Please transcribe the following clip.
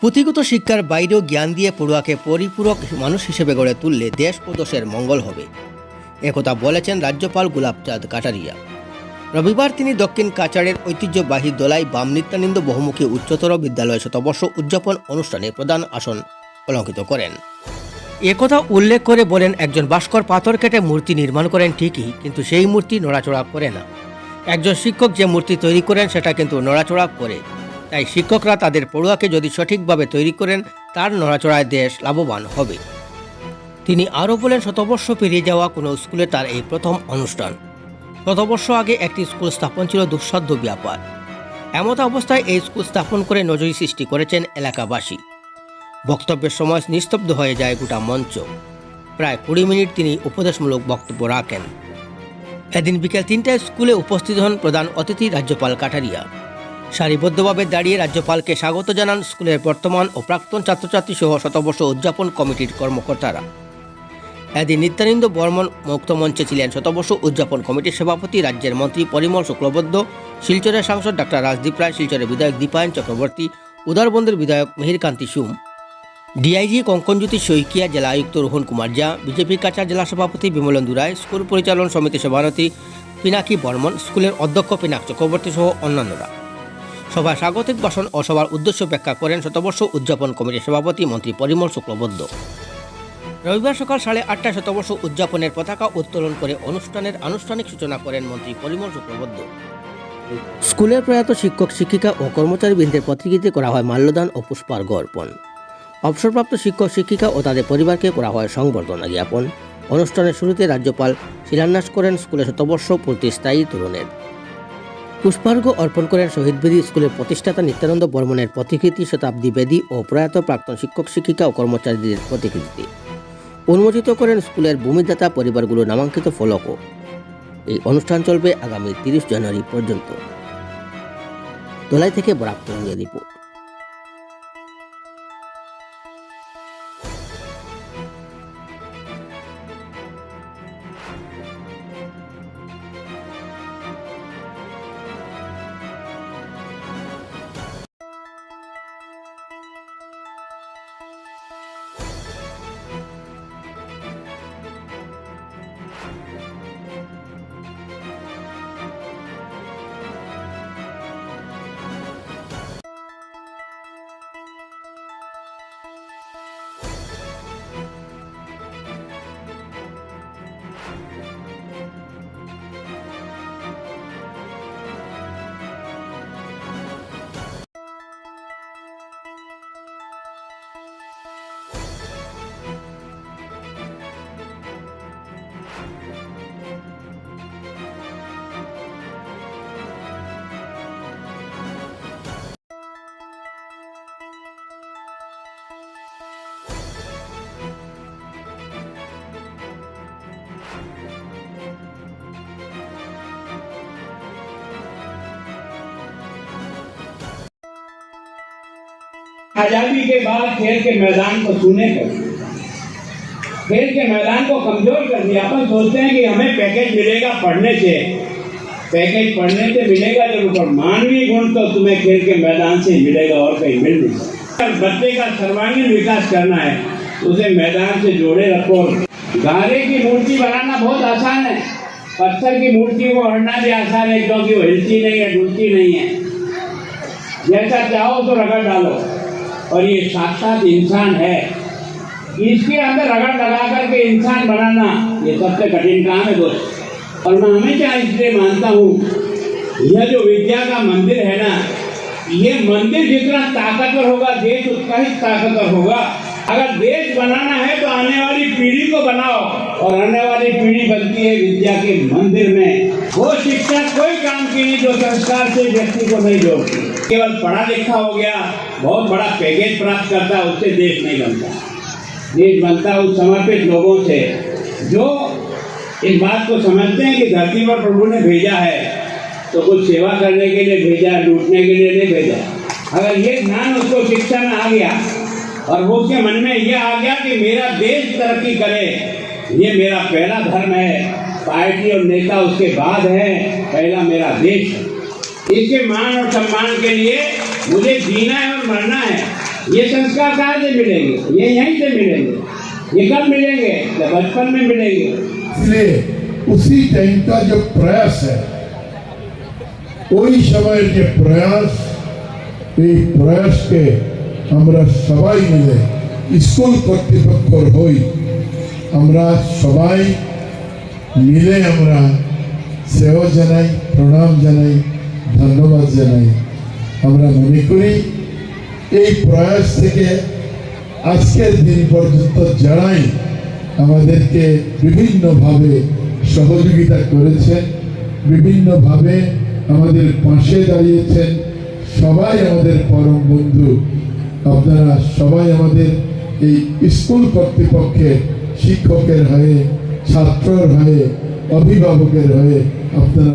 পুঁথিগত শিক্ষার বাইরেও জ্ঞান দিয়ে পড়ুয়াকে পরিপূরক মানুষ হিসেবে গড়ে তুললে দেশ ও দেশের মঙ্গল হবে। একথা বলেছেন রাজ্যপাল গুলাবচাঁদ কাটারিয়া। রবিবার তিনি দক্ষিণ কাচারের ঐতিহ্যবাহী দোলাই বাম নিত্যানন্দ বহুমুখী উচ্চতর বিদ্যালয় শতবর্ষ উদযাপন অনুষ্ঠানে প্রধান আসন অলঙ্কিত করেন। একথা উল্লেখ করে বলেন, একজন ভাস্কর পাথর কেটে মূর্তি নির্মাণ করেন ঠিকই, কিন্তু সেই মূর্তি নড়াচড়া করে না। একজন শিক্ষক যে মূর্তি তৈরি করেন সেটা কিন্তু নড়াচড়া করে। তাই শিক্ষকরা তাদের পড়ুয়াকে যদি সঠিকভাবে তৈরি করেন, তার নড়াচড়ায় দেশ লাভবান হবে। তিনি আরও বলেন, শতবর্ষ পেরিয়ে যাওয়া কোনো স্কুলে তার এই প্রথম অনুষ্ঠান। শতবর্ষ আগে একটি স্কুল স্থাপন ছিল দুঃসাধ্য ব্যাপার। এমত অবস্থায় এই স্কুল স্থাপন করে নজরি সৃষ্টি করেছেন এলাকাবাসী। বক্তব্যের সময় নিস্তব্ধ হয়ে যায় গোটা মঞ্চ। প্রায় কুড়ি মিনিট তিনি উপদেশমূলক বক্তব্য রাখেন। এদিন বিকেল তিনটায় স্কুলে উপস্থিত হন প্রধান অতিথি রাজ্যপাল কাটারিয়া সারিবদ্ধভাবে দাঁড়িয়ে রাজ্যপালকে স্বাগত জানান স্কুলের বর্তমান ও প্রাক্তন ছাত্রছাত্রী সহ শতবর্ষ উদযাপন কমিটির কর্মকর্তারা। এদিন নিত্যানন্দ বর্মন মুক্ত মঞ্চে ছিলেন শতবর্ষ উদযাপন কমিটির সভাপতি রাজ্যের মন্ত্রী পরিমল শুক্লবদ্ধ শিলচরের সাংসদ ডাক্তার রাজদীপ রায়, শিলচরের বিধায়ক দীপায়ন চক্রবর্তী, উদারবন্দের বিধায়ক মেহিরকান্তি সুম। ডিআইজি কঙ্কনজ্যোতি শইকিয়া, জেলা আয়ুক্ত রোহন কুমার জা বিজেপি কাছাড় জেলা সভাপতি বিমলেন্দু রায়, স্কুল পরিচালন সমিতি সভাপতি পিনাকি বর্মন, স্কুলের অধ্যক্ষ পিনাক চক্রবর্তী সহ অন্যান্যরা। সভায় স্বাগতিক ভাষণ ও সভার উদ্দেশ্য ব্যাখ্যা করেন শতবর্ষ উদযাপন কমিটির সভাপতি মন্ত্রী পরিমল শুক্লবদ্ধ রবিবার সকাল সাড়ে আটটায় শতবর্ষ উদযাপনের পতাকা উত্তোলন করে অনুষ্ঠানের আনুষ্ঠানিক সূচনা করেন মন্ত্রী পরিমল শুক্লবদ্ধ স্কুলের প্রয়াত শিক্ষক, শিক্ষিকা ও কর্মচারীবৃন্দের প্রতিকৃতি করা হয় মাল্যদান ও পুষ্পার্ঘ অর্পণ অবসরপ্রাপ্ত শিক্ষক, শিক্ষিকা ও তাদের পরিবারকে করা হয় সংবর্ধনা জ্ঞাপন। অনুষ্ঠানের শুরুতে রাজ্যপাল শিলান্যাস করেন স্কুলের শতবর্ষ পূর্তি স্থায়ী তরুণের। পুষ্পার্ঘ অর্পণ করেন শহীদ বেদী স্কুলের প্রতিষ্ঠাতা নিত্যানন্দ বর্মনের প্রতিকৃতি শতাব্দী বেদী ও প্রয়াত প্রাক্তন শিক্ষক, শিক্ষিকা ও কর্মচারীদের প্রতিকৃতি উন্মোচিত করেন স্কুলের ভূমিদাতা পরিবারগুলোর নামাঙ্কিত ফলকও এই অনুষ্ঠান চলবে আগামী তিরিশ জানুয়ারি পর্যন্ত। দোলাই থেকে বরাক তরঙ্গের রিপোর্ট। आज़ादी के बाद खेल के मैदान को सुने कर खेल के मैदान को कमज़ोर कर दिया। अपन सोचते हैं कि हमें पैकेज मिलेगा पढ़ने से। पैकेज पढ़ने से मिलेगा ज़रूर पर मानवीय गुण तो तुम्हें खेल के मैदान से ही मिलेगा और कहीं मिल नहीं अगर बच्चे का सर्वांगीण विकास करना है, उसे मैदान से जोड़े रखो। गारे की मूर्ति बनाना बहुत आसान है। पत्थर की मूर्ति को हटना भी आसान है, क्योंकि वो हिलती नहीं है डुलती नहीं है। जैसा चाहो तो रगड़ डालो। और ये साक्षात इंसान है। इसके अंदर रगड़ लगा करके इंसान बनाना, ये सबसे कठिन काम है दोस्त। और मैं हमेशा इसलिए मानता हूँ, यह जो विद्या का मंदिर है ना, ये मंदिर जितना ताकतवर होगा, देश उतना ही ताकतवर होगा। अगर देश बनाना है तो आने वाली पीढ़ी को बनाओ। और आने वाली पीढ़ी बनती है विद्या के मंदिर में। वो शिक्षा कोई काम की नहीं जो संस्कार से व्यक्ति को नहीं जोड़ती। केवल पढ़ा लिखा हो गया, बहुत बड़ा पैकेज प्राप्त करता है, उससे देश नहीं बनता। देश बनता उस समर्पित लोगों से, जो इस बात को समझते हैं कि धरती पर प्रभु ने भेजा है। तो कुछ सेवा करने के लिए भेजा लूटने के लिए नहीं भेजा। अगर ये ज्ञान उसको शिक्षा में आ गया और उसके मन में ये आ गया कि मेरा देश तरक्की करे। ये मेरा पहला धर्म है। पार्टी और नेता उसके बाद है। पहला मेरा देश इसके मान और सम्मान के लिए मुझे जीना है और मरना है। ये संस्कार कहाँ से मिलेंगे? ये यहीं से मिलेंगे। ये कब मिलेंगे? जब बचपन में मिलेंगे। इसलिए उसी टाइम का जो प्रयास है, कोई समय के प्रयास प्रयास के আমরা সবাই মিলে স্কুল কর্তৃপক্ষর হই। আমরা সবাই মিলে আমরা সেবা জানাই, প্রণাম জানাই, ধন্যবাদ জানাই। আমরা মনে করি এই প্রয়াস থেকে আজকের দিন পর্যন্ত যারাই আমাদেরকে বিভিন্নভাবে সহযোগিতা করেছেন, বিভিন্নভাবে আমাদের পাশে দাঁড়িয়েছেন, সবাই আমাদের পরম বন্ধু। আপনারা সবাই আমাদের এই স্কুল কর্তৃপক্ষের শিক্ষকের হয়ে ছাত্রর হয়ে অভিভাবকের হয়ে আপনারা